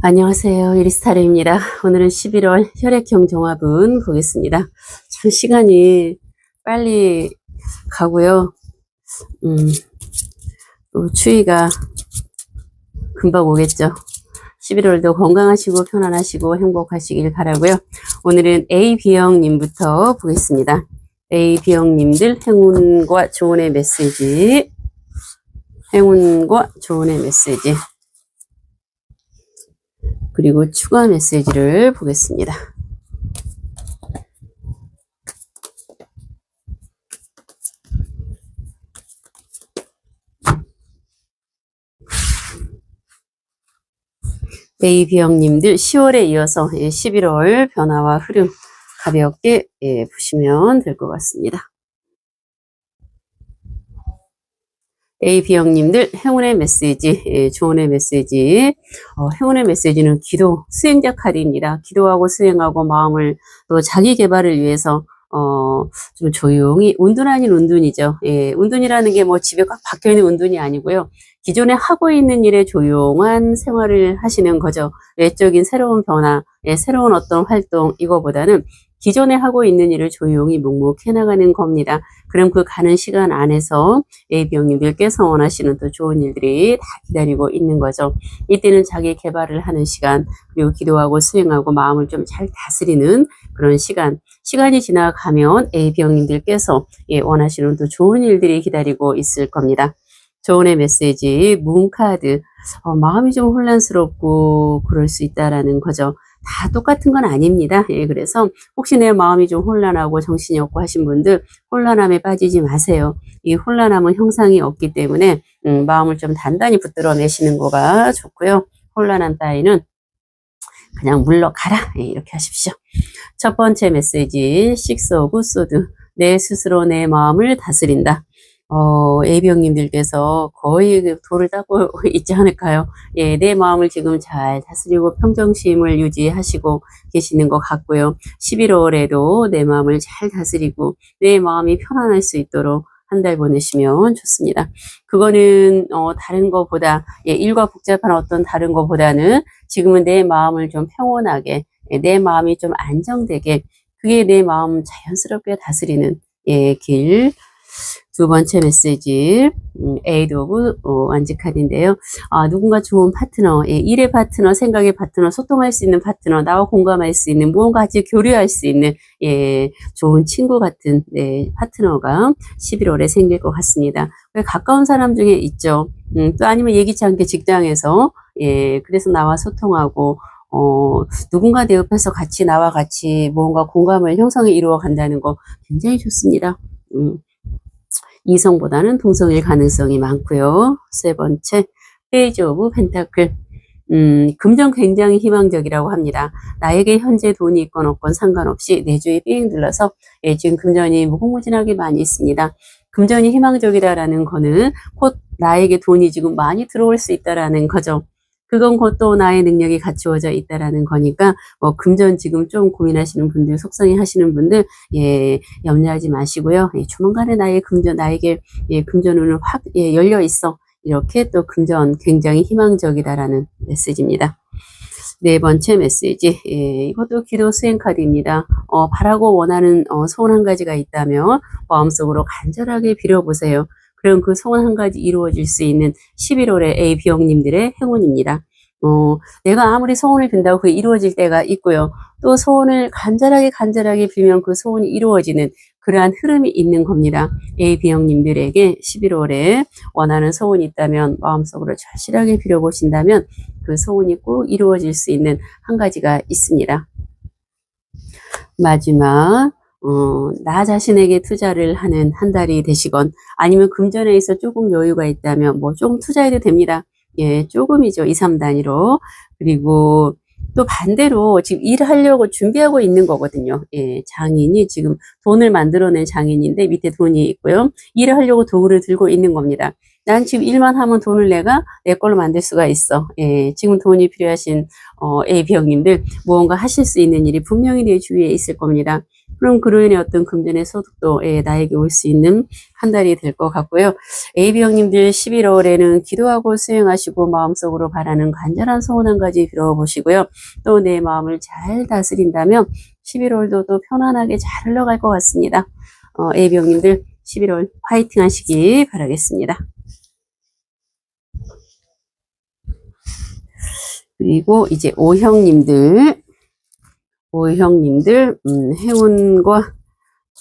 안녕하세요. 이리스타르입니다. 오늘은 11월 혈액형 종합은 보겠습니다. 참 시간이 빨리 가고요. 음, 또 추위가 금방 오겠죠. 11월도 건강하시고 편안하시고 행복하시길 바라고요. 오늘은 A, B형님부터 보겠습니다. A, B형님들 행운과 조언의 메시지 행운과 조언의 메시지 그리고 추가 메시지를 보겠습니다. 베이비 형님들 10월에 이어서 11월 변화와 흐름 가볍게 예, 보시면 될 것 같습니다. AB 형님들 행운의 메시지, 예, 조언의 메시지. 어, 행운의 메시지는 기도, 수행자 카드입니다. 기도하고 수행하고 마음을 또 자기 개발을 위해서 어, 좀 조용히, 운둔 아닌 운둔이죠. 예, 운둔이라는 게 뭐 집에 꽉 박혀 있는 운둔이 아니고요. 기존에 하고 있는 일에 조용한 생활을 하시는 거죠. 외적인 새로운 변화, 예, 새로운 어떤 활동, 이거보다는 기존에 하고 있는 일을 조용히 묵묵해 나가는 겁니다. 그럼 그 가는 시간 안에서 A병님들께서 원하시는 또 좋은 일들이 다 기다리고 있는 거죠. 이때는 자기 개발을 하는 시간, 그리고 기도하고 수행하고 마음을 좀 잘 다스리는 그런 시간. 시간이 지나가면 A병님들께서 예, 원하시는 또 좋은 일들이 기다리고 있을 겁니다. 조언의 메시지, 문카드. 어, 마음이 좀 혼란스럽고 그럴 수 있다라는 거죠. 다 똑같은 건 아닙니다. 예, 그래서 혹시 내 마음이 좀 혼란하고 정신이 없고 하신 분들 혼란함에 빠지지 마세요. 이 혼란함은 형상이 없기 때문에 음, 마음을 좀 단단히 붙들어 내시는 거가 좋고요. 혼란한 따위는 그냥 물러가라 예, 이렇게 하십시오. 첫 번째 메시지 식스 오브 소드 내 스스로 내 마음을 다스린다. 어, A병님들께서 거의 그 돌을 닦고 있지 않을까요? 예, 내 마음을 지금 잘 다스리고 평정심을 유지하시고 계시는 것 같고요. 11월에도 내 마음을 잘 다스리고 내 마음이 편안할 수 있도록 한 달 보내시면 좋습니다. 그거는 어, 다른 것보다 예, 일과 복잡한 어떤 다른 것보다는 지금은 내 마음을 좀 평온하게 예, 내 마음이 좀 안정되게 그게 내 마음 자연스럽게 다스리는 예, 길. 두 번째 메시지, 음, 에이드 오브 어, 완지카드인데요. 아, 누군가 좋은 파트너, 예, 일의 파트너, 생각의 파트너, 소통할 수 있는 파트너, 나와 공감할 수 있는, 무언가 같이 교류할 수 있는, 예, 좋은 친구 같은, 네, 파트너가 11월에 생길 것 같습니다. 가까운 사람 중에 있죠. 음, 또 아니면 예기치 않게 직장에서, 예, 그래서 나와 소통하고, 어, 누군가 내 옆에서 같이 나와 같이 무언가 공감을 형성해 이루어 간다는 거 굉장히 좋습니다. 음. 이성보다는 동성일 가능성이 많고요. 세 번째, 페이지 오브 펜타클. 음, 금전 굉장히 희망적이라고 합니다. 나에게 현재 돈이 있건 없건 상관없이 내 주위에 삥 둘러서 예, 지금 금전이 무궁무진하게 많이 있습니다. 금전이 희망적이다라는 거는 곧 나에게 돈이 지금 많이 들어올 수 있다라는 거죠. 그건 곧또 나의 능력이 갖추어져 있다라는 거니까 뭐 금전 지금 좀 고민하시는 분들 속상해 하시는 분들 예 염려하지 마시고요 예, 조만간에 나의 금전 나에게 예 금전운은 확 예, 열려 있어 이렇게 또 금전 굉장히 희망적이다라는 메시지입니다. 네 번째 메시지 예, 이것도 기도 수행 카드입니다. 어, 바라고 원하는 어, 소원 한 가지가 있다면 마음속으로 간절하게 빌어보세요. 그럼 그 소원 한 가지 이루어질 수 있는 11월의 A, B형님들의 행운입니다. 어, 내가 아무리 소원을 빈다고 그게 이루어질 때가 있고요. 또 소원을 간절하게 간절하게 빌면 그 소원이 이루어지는 그러한 흐름이 있는 겁니다. A, B형님들에게 11월에 원하는 소원이 있다면 마음속으로 절실하게 빌어보신다면 그 소원이 꼭 이루어질 수 있는 한 가지가 있습니다. 마지막 어, 나 자신에게 투자를 하는 한 달이 되시건 아니면 금전에 있어 조금 여유가 있다면 뭐 조금 투자해도 됩니다. 예, 조금이죠. 2, 3단위로. 그리고 또 반대로 지금 일하려고 준비하고 있는 거거든요. 예, 장인이 지금 돈을 만들어낸 장인인데 밑에 돈이 있고요. 일을 하려고 도구를 들고 있는 겁니다. 난 지금 일만 하면 돈을 내가 내 걸로 만들 수가 있어. 예, 지금 돈이 필요하신 어, A, B형님들 무언가 하실 수 있는 일이 분명히 내 주위에 있을 겁니다. 그럼 그로 인해 어떤 금전의 소득도 예, 나에게 올 수 있는 한 달이 될 것 같고요. AB 형님들 11월에는 기도하고 수행하시고 마음속으로 바라는 간절한 소원 한 가지 빌어보시고요. 또 내 마음을 잘 다스린다면 11월도 또 편안하게 잘 흘러갈 것 같습니다. 어, AB 형님들 11월 화이팅 하시기 바라겠습니다. 그리고 이제 오형님들, 오형님들, 음, 행운과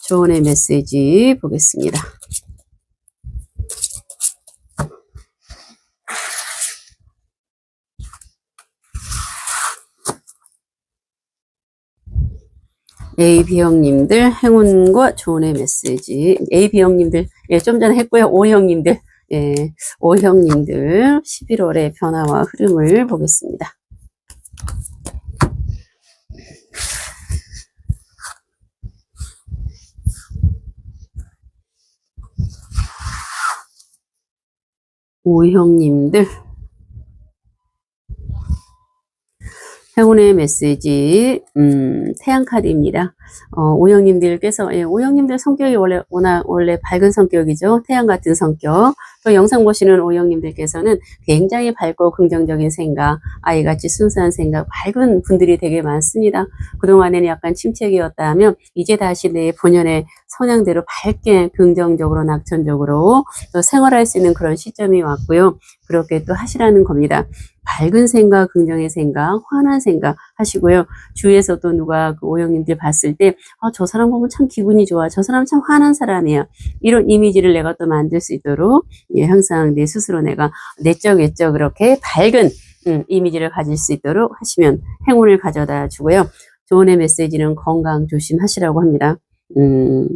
조언의 메시지 보겠습니다. AB 형님들 행운과 조언의 메시지. AB 형님들 예, 좀 전에 했고요. O 형님들 예, O 형님들 11월의 변화와 흐름을 보겠습니다. O 형님들 행운의 메시지, 음, 태양 카드입니다. 어, 오영님들께서, 예, 오영님들 성격이 원래, 워낙, 원래 밝은 성격이죠. 태양 같은 성격. 또 영상 보시는 오영님들께서는 굉장히 밝고 긍정적인 생각, 아이같이 순수한 생각, 밝은 분들이 되게 많습니다. 그동안에는 약간 침체기였다 하면, 이제 다시 내 본연의 성향대로 밝게, 긍정적으로, 낙천적으로 또 생활할 수 있는 그런 시점이 왔고요. 그렇게 또 하시라는 겁니다. 밝은 생각, 긍정의 생각, 환한 생각 하시고요. 주위에서도 누가 그 오영님들 봤을 때, 아, 저 사람 보면 참 기분이 좋아. 저 사람 참 환한 사람이야. 이런 이미지를 내가 또 만들 수 있도록, 예, 항상 내 스스로 내가 내적, 외적 그렇게 밝은, 음, 이미지를 가질 수 있도록 하시면 행운을 가져다 주고요. 조언의 메시지는 건강 조심하시라고 합니다. 음,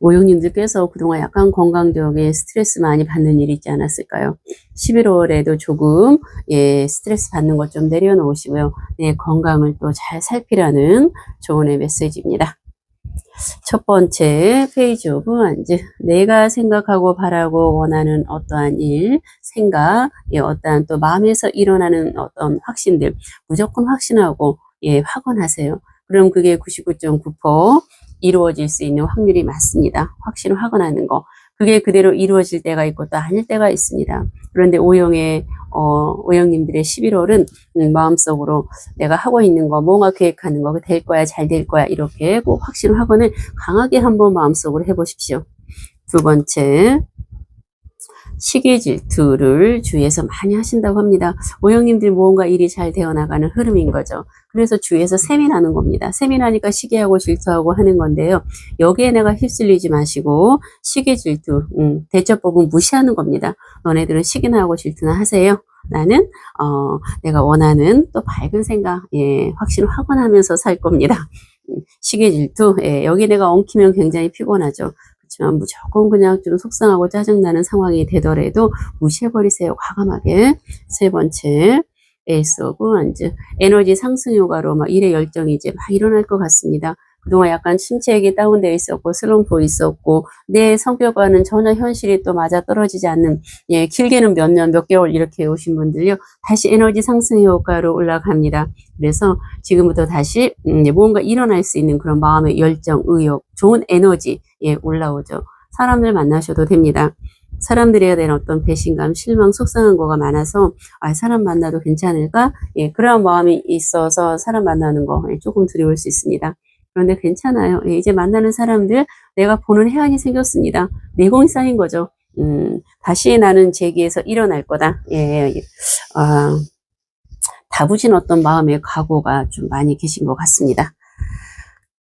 오영님들께서 그동안 약간 건강적인 스트레스 많이 받는 일이 있지 않았을까요? 11월에도 조금 예, 스트레스 받는 것 좀 내려놓으시고요. 네, 건강을 또 잘 살피라는 조언의 메시지입니다. 첫 번째 페이지 오브 완즈 내가 생각하고 바라고 원하는 어떠한 일, 생각, 예, 어떠한 또 마음에서 일어나는 어떤 확신들 무조건 확신하고 예, 확언하세요. 그럼 그게 99.9% 이루어질 수 있는 확률이 많습니다. 확신을 확언하는 거. 그게 그대로 이루어질 때가 있고 또 아닐 때가 있습니다. 그런데 오영의 어, 오영님들의 11월은 음, 마음속으로 내가 하고 있는 거, 뭔가 계획하는 거, 될 거야, 잘 될 거야, 이렇게 꼭 확신 확언을 강하게 한번 마음속으로 해보십시오. 두 번째, 시기 질투를 주위에서 많이 하신다고 합니다. 오영님들 뭔가 일이 잘 되어나가는 흐름인 거죠. 그래서 주위에서 세민하는 겁니다. 세민하니까 시기하고 질투하고 하는 건데요. 여기에 내가 휩쓸리지 마시고 시기 질투, 음, 대처법은 무시하는 겁니다. 너네들은 시기나 하고 질투나 하세요. 나는 어, 내가 원하는 또 밝은 생각, 예, 확신을 확언하면서 살 겁니다. 음, 시기 질투, 예, 여기 내가 엉키면 굉장히 피곤하죠. 그렇지만 무조건 그냥 좀 속상하고 짜증나는 상황이 되더라도 무시해버리세요. 과감하게. 세 번째, 오브 완즈. 에너지 상승 효과로 막 일의 열정이 이제 막 일어날 것 같습니다. 그동안 약간 침체에게 다운되어 있었고 슬럼프 있었고 내 성격과는 전혀 현실이 또 맞아 떨어지지 않는 예 길게는 몇 년 몇 개월 이렇게 오신 분들요 다시 에너지 상승 효과로 올라갑니다. 그래서 지금부터 다시 음, 예, 뭔가 일어날 수 있는 그런 마음의 열정, 의욕, 좋은 에너지 예 올라오죠. 사람들 만나셔도 됩니다. 사람들에 대한 어떤 배신감, 실망, 속상한 거가 많아서 아, 사람 만나도 괜찮을까? 예, 그런 마음이 있어서 사람 만나는 거 예, 조금 두려울 수 있습니다. 그런데 괜찮아요. 예, 이제 만나는 사람들 내가 보는 해안이 생겼습니다. 내공이 쌓인 거죠. 음, 다시 나는 제기에서 일어날 거다. 예, 예. 아, 다부진 어떤 마음의 각오가 좀 많이 계신 것 같습니다.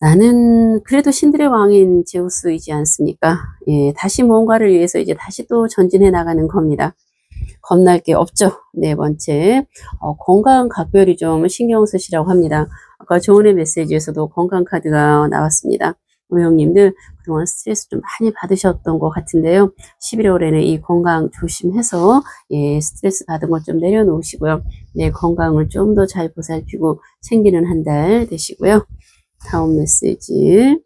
나는 그래도 신들의 왕인 제우스이지 않습니까? 예, 다시 뭔가를 위해서 이제 다시 또 전진해 나가는 겁니다. 겁날 게 없죠. 네 번째, 어, 건강 각별히 좀 신경 쓰시라고 합니다. 아까 조은의 메시지에서도 건강 카드가 나왔습니다. 우영님들 그동안 스트레스 좀 많이 받으셨던 것 같은데요. 11월에는 이 건강 조심해서 예, 스트레스 받은 것 좀 내려놓으시고요. 네, 건강을 좀 더 잘 보살피고 챙기는 한 달 되시고요. 다음 메시지.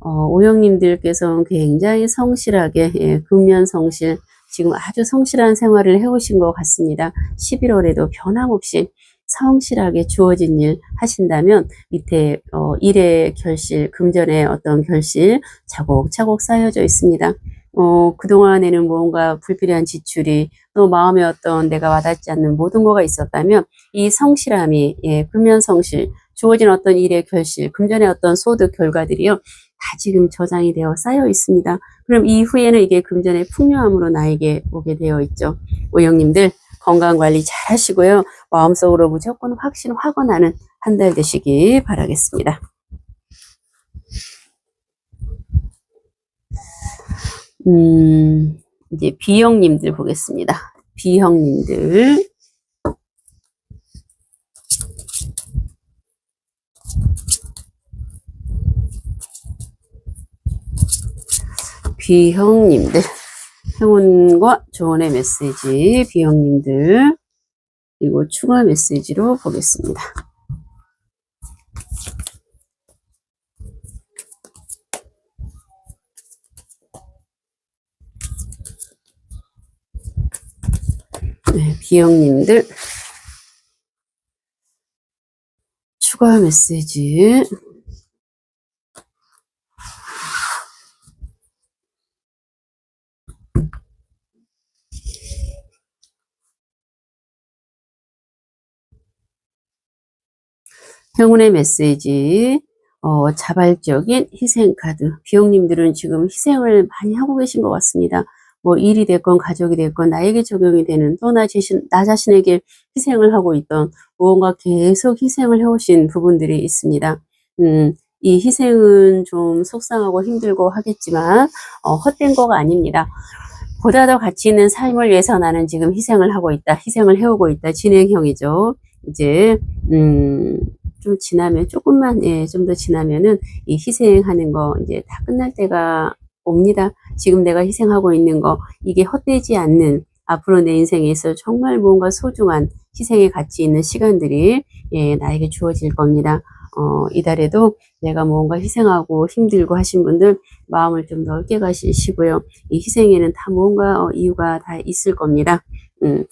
어, 오영님들께서는 굉장히 성실하게 예, 근면 성실 지금 아주 성실한 생활을 해오신 것 같습니다. 11월에도 변함없이 성실하게 주어진 일 하신다면 밑에 어, 일의 결실, 금전의 어떤 결실 차곡차곡 쌓여져 있습니다. 어, 그동안에는 뭔가 불필요한 지출이 또 마음에 어떤 내가 와닿지 않는 모든 거가 있었다면 이 성실함이 예, 금연 성실 주어진 어떤 일의 결실, 금전의 어떤 소득 결과들이요 다 지금 저장이 되어 쌓여 있습니다. 그럼 이후에는 이게 금전의 풍요함으로 나에게 오게 되어 있죠. 오영님들 건강 관리 잘 하시고요. 마음속으로 무조건 확신 확언하는 한 달 되시기 바라겠습니다. 음, 이제 B형님들 보겠습니다. B형님들. B형님들. 행운과 조언의 메시지, B형님들. 그리고 추가 메시지로 보겠습니다. 네, B형님들. 추가 메시지. 행운의 메시지, 어, 자발적인 희생 카드. 비용님들은 지금 희생을 많이 하고 계신 것 같습니다. 뭐 일이 됐건 가족이 됐건 나에게 적용이 되는 또 나 자신, 나 자신에게 희생을 하고 있던 무언가 계속 희생을 해오신 부분들이 있습니다. 음, 이 희생은 좀 속상하고 힘들고 하겠지만 어, 헛된 거가 아닙니다. 보다 더 가치 있는 삶을 위해서 나는 지금 희생을 하고 있다. 희생을 해오고 있다. 진행형이죠. 이제 음, 좀 지나면 조금만 예, 좀 더 지나면은 이 희생하는 거 이제 다 끝날 때가 옵니다. 지금 내가 희생하고 있는 거 이게 헛되지 않는 앞으로 내 인생에 있어 정말 뭔가 소중한 희생의 가치 있는 시간들이 예, 나에게 주어질 겁니다. 어, 이달에도 내가 뭔가 희생하고 힘들고 하신 분들 마음을 좀 넓게 가시고요. 이 희생에는 다 뭔가 어, 이유가 다 있을 겁니다. 음,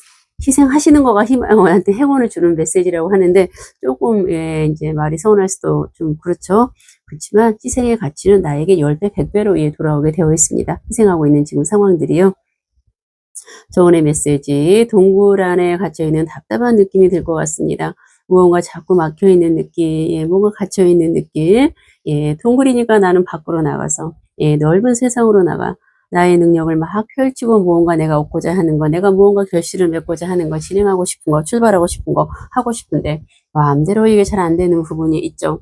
희생하시는 거가 희망한테 행운을 주는 메시지라고 하는데 조금 예, 이제 말이 서운할 수도 좀 그렇죠. 그렇지만 희생의 가치는 나에게 10배, 100배로 예, 돌아오게 되어 있습니다. 희생하고 있는 지금 상황들이요. 저원의 메시지 동굴 안에 갇혀있는 답답한 느낌이 들 것 같습니다. 무언가 자꾸 막혀있는 느낌, 예, 뭔가 갇혀있는 느낌. 예, 동굴이니까 나는 밖으로 나가서 예, 넓은 세상으로 나가 나의 능력을 막 펼치고 무언가 내가 얻고자 하는 거, 내가 무언가 결실을 맺고자 하는 거, 진행하고 싶은 거, 출발하고 싶은 거, 하고 싶은데 마음대로 이게 잘 안 되는 부분이 있죠.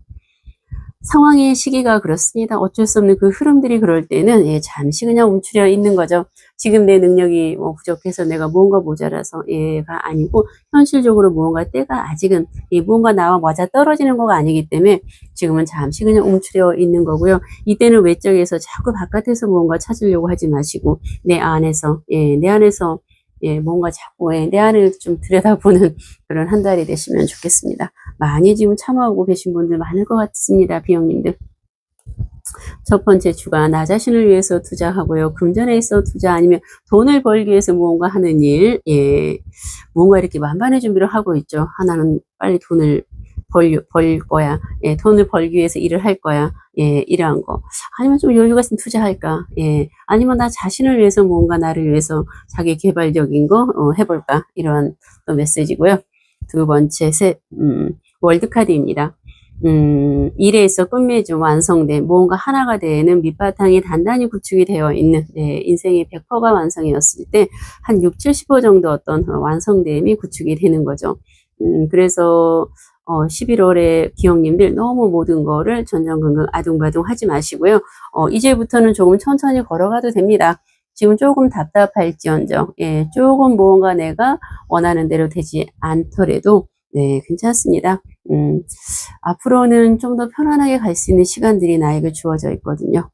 상황의 시기가 그렇습니다. 어쩔 수 없는 그 흐름들이 그럴 때는 예, 잠시 그냥 움츠려 있는 거죠. 지금 내 능력이 뭐 부족해서 내가 무언가 모자라서 예가 아니고 현실적으로 무언가 때가 아직은 예, 무언가 나와 맞아 떨어지는 거가 아니기 때문에 지금은 잠시 그냥 움츠려 있는 거고요. 이때는 외적에서 자꾸 바깥에서 무언가 찾으려고 하지 마시고 내 안에서 예, 내 안에서 예, 뭔가 자꾸 예, 내 안을 좀 들여다보는 그런 한 달이 되시면 좋겠습니다. 많이 지금 참아오고 계신 분들 많을 것 같습니다. 비영님들. 첫 번째 주가 나 자신을 위해서 투자하고요. 금전에 있어 투자 아니면 돈을 벌기 위해서 무언가 하는 일, 예, 무언가 이렇게 만반의 준비를 하고 있죠. 하나는 빨리 돈을 벌, 벌 거야. 예, 돈을 벌기 위해서 일을 할 거야. 예, 이러한 거. 아니면 좀 여유가 있으면 투자할까? 예, 아니면 나 자신을 위해서 뭔가 나를 위해서 자기 개발적인 거 어, 해볼까? 이런 또 메시지고요. 두 번째, 셋, 음, 월드카드입니다. 음, 일에 있어 끝맺음 완성된 무언가 하나가 되는 밑바탕이 단단히 구축이 되어 있는 네, 인생의 100%가 완성이었을 때 한 6, 70% 정도 어떤 완성됨이 구축이 되는 거죠. 음, 그래서 어, 11월에 기억님들 너무 모든 거를 전전긍긍 아둥바둥 하지 마시고요. 어, 이제부터는 조금 천천히 걸어가도 됩니다. 지금 조금 답답할지언정, 예, 조금 무언가 내가 원하는 대로 되지 않더라도 네, 괜찮습니다. 음, 앞으로는 좀 더 편안하게 갈 수 있는 시간들이 나에게 주어져 있거든요.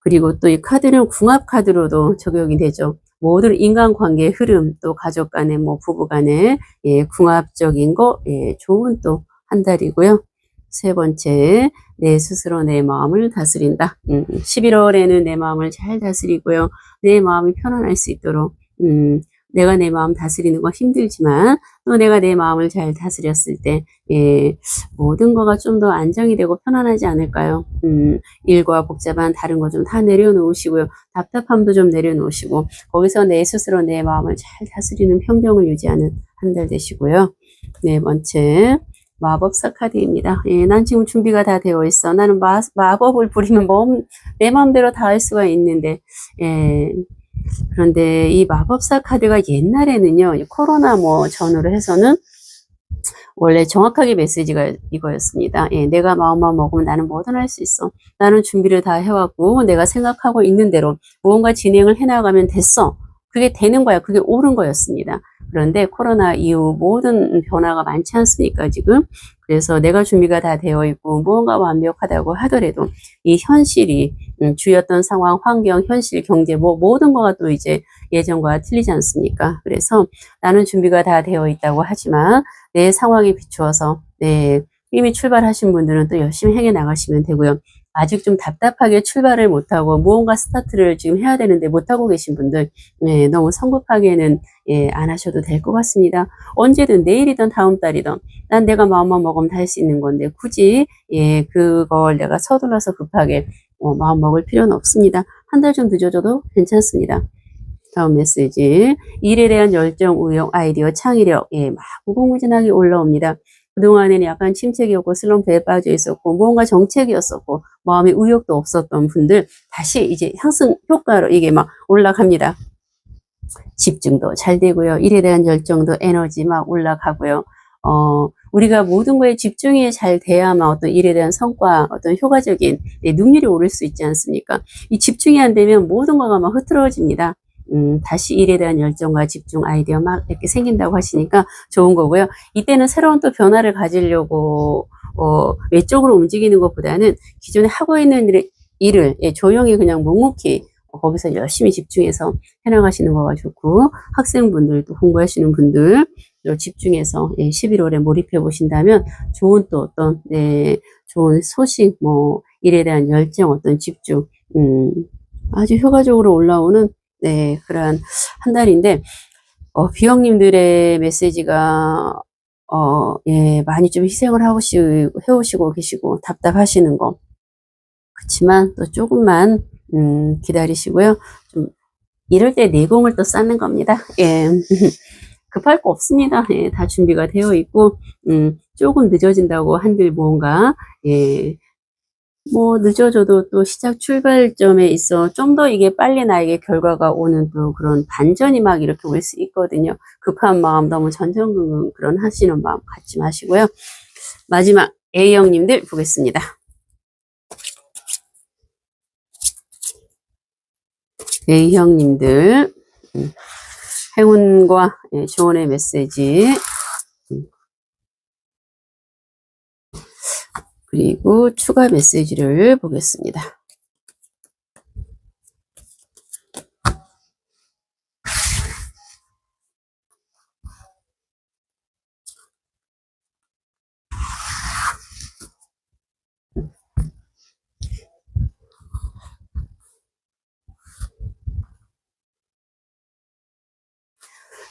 그리고 또 이 카드는 궁합 카드로도 적용이 되죠. 모든 인간관계의 흐름, 또 가족 간의 뭐 부부 간의 예, 궁합적인 거, 예, 좋은 또 한 달이고요. 세 번째, 내 스스로 내 마음을 다스린다. 음, 11월에는 내 마음을 잘 다스리고요. 내 마음이 편안할 수 있도록 음, 내가 내 마음 다스리는 거 힘들지만 또 내가 내 마음을 잘 다스렸을 때 예, 모든 거가 좀 더 안정이 되고 편안하지 않을까요? 음, 일과 복잡한 다른 거 좀 다 내려놓으시고요. 답답함도 좀 내려놓으시고 거기서 내 스스로 내 마음을 잘 다스리는 평정을 유지하는 한 달 되시고요. 네 번째 마법사 카드입니다. 예, 난 지금 준비가 다 되어 있어. 나는 마, 마법을 부리면 뭐, 내 마음대로 다 할 수가 있는데, 예. 그런데 이 마법사 카드가 옛날에는요, 이 코로나 뭐 전후로 해서는 원래 정확하게 메시지가 이거였습니다. 예, 내가 마음만 먹으면 나는 뭐든 할 수 있어. 나는 준비를 다 해왔고, 내가 생각하고 있는 대로 무언가 진행을 해나가면 됐어. 그게 되는 거야. 그게 옳은 거였습니다. 그런데 코로나 이후 모든 변화가 많지 않습니까, 지금? 그래서 내가 준비가 다 되어 있고, 무언가 완벽하다고 하더라도, 이 현실이, 음, 주였던 상황, 환경, 현실, 경제, 뭐, 모든 거가 또 이제 예전과 틀리지 않습니까? 그래서 나는 준비가 다 되어 있다고 하지만, 내 상황에 비추어서, 네, 이미 출발하신 분들은 또 열심히 행해 나가시면 되고요. 아직 좀 답답하게 출발을 못하고 무언가 스타트를 지금 해야 되는데 못하고 계신 분들 네, 너무 성급하게는 예, 안 하셔도 될 것 같습니다. 언제든 내일이든 다음 달이든 난 내가 마음만 먹으면 다 할 수 있는 건데 굳이 예, 그걸 내가 서둘러서 급하게 어, 마음 먹을 필요는 없습니다. 한 달 좀 늦어져도 괜찮습니다. 다음 메시지 일에 대한 열정, 의욕, 아이디어, 창의력 예, 막 무궁무진하게 올라옵니다. 그동안에는 약간 침체기였고 슬럼프에 빠져 있었고 무언가 정책이었었고 마음의 의욕도 없었던 분들 다시 이제 상승 효과로 이게 막 올라갑니다. 집중도 잘 되고요. 일에 대한 열정도 에너지 막 올라가고요. 어, 우리가 모든 거에 집중이 잘 돼야만 어떤 일에 대한 성과, 어떤 효과적인 네, 능률이 오를 수 있지 않습니까? 이 집중이 안 되면 모든 거가 막 흐트러집니다. 음, 다시 일에 대한 열정과 집중, 아이디어 막 이렇게 생긴다고 하시니까 좋은 거고요. 이때는 새로운 또 변화를 가지려고, 어, 외적으로 움직이는 것보다는 기존에 하고 있는 일을, 일을 예, 조용히 그냥 묵묵히 어, 거기서 열심히 집중해서 해나가시는 거가 좋고, 학생분들도 공부하시는 분들, 또 집중해서 예, 11월에 몰입해 보신다면 좋은 또 어떤, 네, 좋은 소식, 뭐, 일에 대한 열정, 어떤 집중, 음, 아주 효과적으로 올라오는 네, 그런 한 달인데, 어, 비형님들의 메시지가, 어, 예, 많이 좀 희생을 하고, 시, 해오시고 계시고, 답답하시는 거. 그렇지만 또 조금만, 음, 기다리시고요. 좀, 이럴 때 내공을 또 쌓는 겁니다. 예. 급할 거 없습니다. 예, 다 준비가 되어 있고, 음, 조금 늦어진다고 한들 뭔가, 예, 뭐 늦어져도 또 시작 출발점에 있어 좀 더 이게 빨리 나에게 결과가 오는 또 그런 반전이 막 이렇게 올 수 있거든요. 급한 마음 너무 전전긍긍 그런 하시는 마음 갖지 마시고요. 마지막 A형님들 보겠습니다. A형님들 음, 행운과 예, 조언의 메시지 그리고 추가 메시지를 보겠습니다.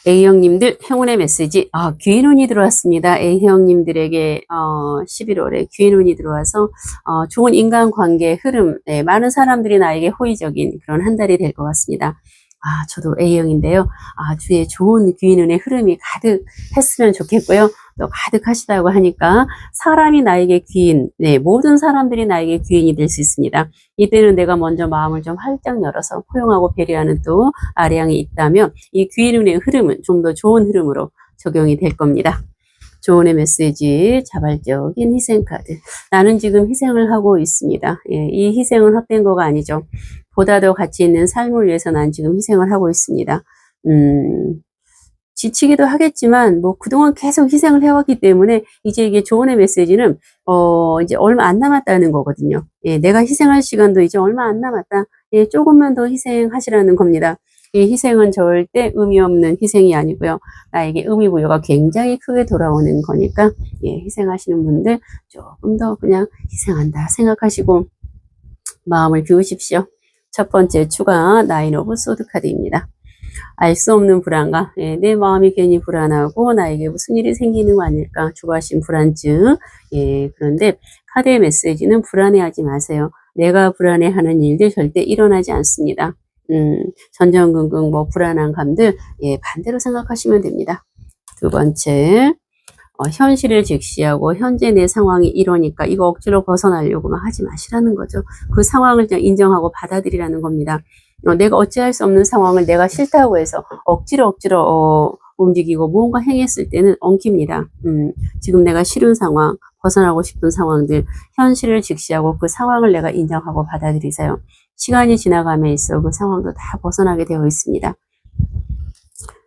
A형님들 행운의 메시지 아 귀인 운이 들어왔습니다. A형님들에게 어, 11월에 귀인 운이 들어와서 어, 좋은 인간관계 흐름 네, 많은 사람들이 나에게 호의적인 그런 한 달이 될 것 같습니다. 아 저도 A형인데요. 아 주위에 좋은 귀인운의 흐름이 가득했으면 좋겠고요. 또 가득하시다고 하니까 사람이 나에게 귀인, 네, 모든 사람들이 나에게 귀인이 될 수 있습니다. 이때는 내가 먼저 마음을 좀 활짝 열어서 포용하고 배려하는 또 아량이 있다면 이 귀인운의 흐름은 좀 더 좋은 흐름으로 적용이 될 겁니다. 조언의 메시지, 자발적인 희생 카드. 나는 지금 희생을 하고 있습니다. 예, 이 희생은 헛된 거가 아니죠. 보다 더 가치 있는 삶을 위해서 난 지금 희생을 하고 있습니다. 음, 지치기도 하겠지만 뭐 그동안 계속 희생을 해왔기 때문에 이제 이게 조언의 메시지는 어 이제 얼마 안 남았다는 거거든요. 예, 내가 희생할 시간도 이제 얼마 안 남았다. 예, 조금만 더 희생하시라는 겁니다. 이 희생은 절대 의미 없는 희생이 아니고요. 나에게 의미 부여가 굉장히 크게 돌아오는 거니까 예, 희생하시는 분들 조금 더 그냥 희생한다 생각하시고 마음을 비우십시오. 첫 번째 추가 나인 오브 소드 카드입니다. 알 수 없는 불안감, 예, 내 마음이 괜히 불안하고 나에게 무슨 일이 생기는 거 아닐까, 조바심, 불안증. 예, 그런데 카드의 메시지는 불안해하지 마세요. 내가 불안해하는 일들 절대 일어나지 않습니다. 음, 전전긍긍 뭐 불안한 감들, 예, 반대로 생각하시면 됩니다. 두 번째, 어, 현실을 직시하고 현재 내 상황이 이러니까 이거 억지로 벗어나려고만 하지 마시라는 거죠. 그 상황을 그냥 인정하고 받아들이라는 겁니다. 어, 내가 어찌할 수 없는 상황을 내가 싫다고 해서 억지로 억지로 어, 움직이고 무언가 행했을 때는 엉킵니다. 음, 지금 내가 싫은 상황, 벗어나고 싶은 상황들, 현실을 직시하고 그 상황을 내가 인정하고 받아들이세요. 시간이 지나감에 있어 그 상황도 다 벗어나게 되어 있습니다.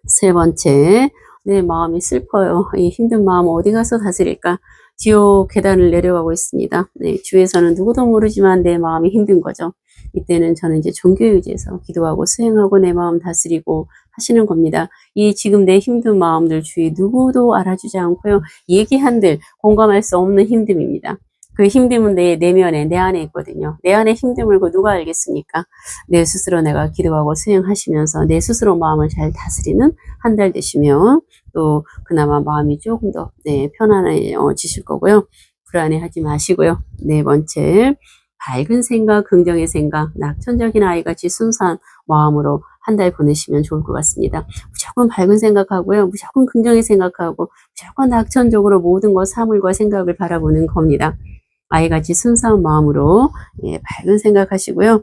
세 번째, 내 마음이 슬퍼요. 이 힘든 마음 어디 가서 다스릴까? 지옥 계단을 내려가고 있습니다. 네, 주에서는 누구도 모르지만 내 마음이 힘든 거죠. 이때는 저는 이제 종교 유지에서 기도하고 수행하고 내 마음 다스리고 하시는 겁니다. 이 지금 내 힘든 마음들 주위 누구도 알아주지 않고요. 얘기한들 공감할 수 없는 힘듦입니다. 그 힘듦은 내 내면에 내 안에 있거든요. 내 안에 힘듦을 그 누가 알겠습니까? 내 스스로 내가 기도하고 수행하시면서 내 스스로 마음을 잘 다스리는 한 달 되시면 또 그나마 마음이 조금 더 네, 편안해지실 거고요. 불안해하지 마시고요. 네 번째 밝은 생각, 긍정의 생각, 낙천적인 아이같이 순수한 마음으로 한 달 보내시면 좋을 것 같습니다. 무조건 밝은 생각하고요. 무조건 긍정의 생각하고 무조건 낙천적으로 모든 것, 사물과 생각을 바라보는 겁니다. 아이같이 순수한 마음으로 예, 밝은 생각하시고요.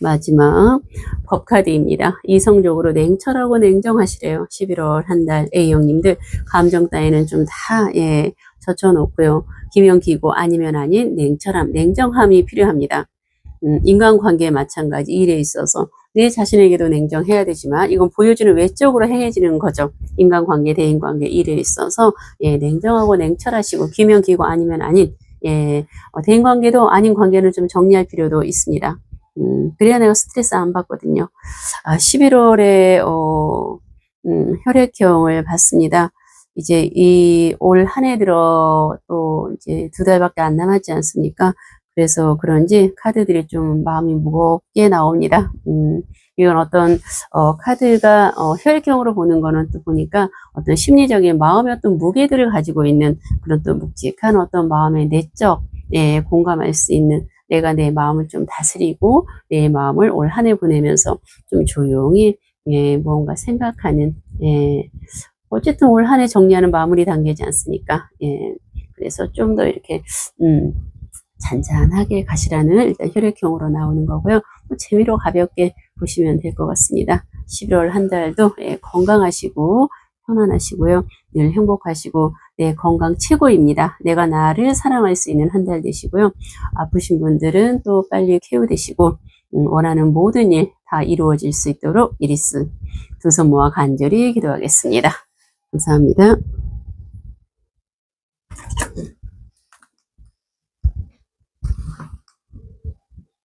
마지막 법카드입니다. 이성적으로 냉철하고 냉정하시래요. 11월 한 달 A형님들 감정 따위는 좀 다 예, 젖혀놓고요. 기면기고 아니면 아닌 냉철함, 냉정함이 필요합니다. 음, 인간관계에 마찬가지 일에 있어서 내 자신에게도 냉정해야 되지만 이건 보여주는 외적으로 행해지는 거죠. 인간관계, 대인관계 일에 있어서 예, 냉정하고 냉철하시고 기면기고 아니면 아닌 예, 어, 대인 관계도 아닌 관계는 좀 정리할 필요도 있습니다. 음, 그래야 내가 스트레스 안 받거든요. 아, 11월에, 어, 음, 혈액형을 봤습니다. 이제 이 올 한 해 들어 또 이제 두 달밖에 안 남았지 않습니까? 그래서 그런지 카드들이 좀 마음이 무겁게 나옵니다. 음, 이건 어떤 어, 카드가 어, 혈액형으로 보는 거는 또 보니까 어떤 심리적인 마음의 어떤 무게들을 가지고 있는 그런 또 묵직한 어떤 마음의 내적 예, 공감할 수 있는 내가 내 마음을 좀 다스리고 내 마음을 올 한 해 보내면서 좀 조용히 예, 무언가 생각하는 예, 어쨌든 올 한 해 정리하는 마무리 단계지 않습니까? 예, 그래서 좀 더 이렇게 음, 잔잔하게 가시라는 일단 혈액형으로 나오는 거고요. 뭐 재미로 가볍게 보시면 될 것 같습니다. 11월 한 달도 예, 건강하시고 편안하시고요. 늘 행복하시고 내 건강 최고입니다. 내가 나를 사랑할 수 있는 한 달 되시고요. 아프신 분들은 또 빨리 쾌유되시고 음, 원하는 모든 일 다 이루어질 수 있도록 이리스 두 손 모아 간절히 기도하겠습니다. 감사합니다.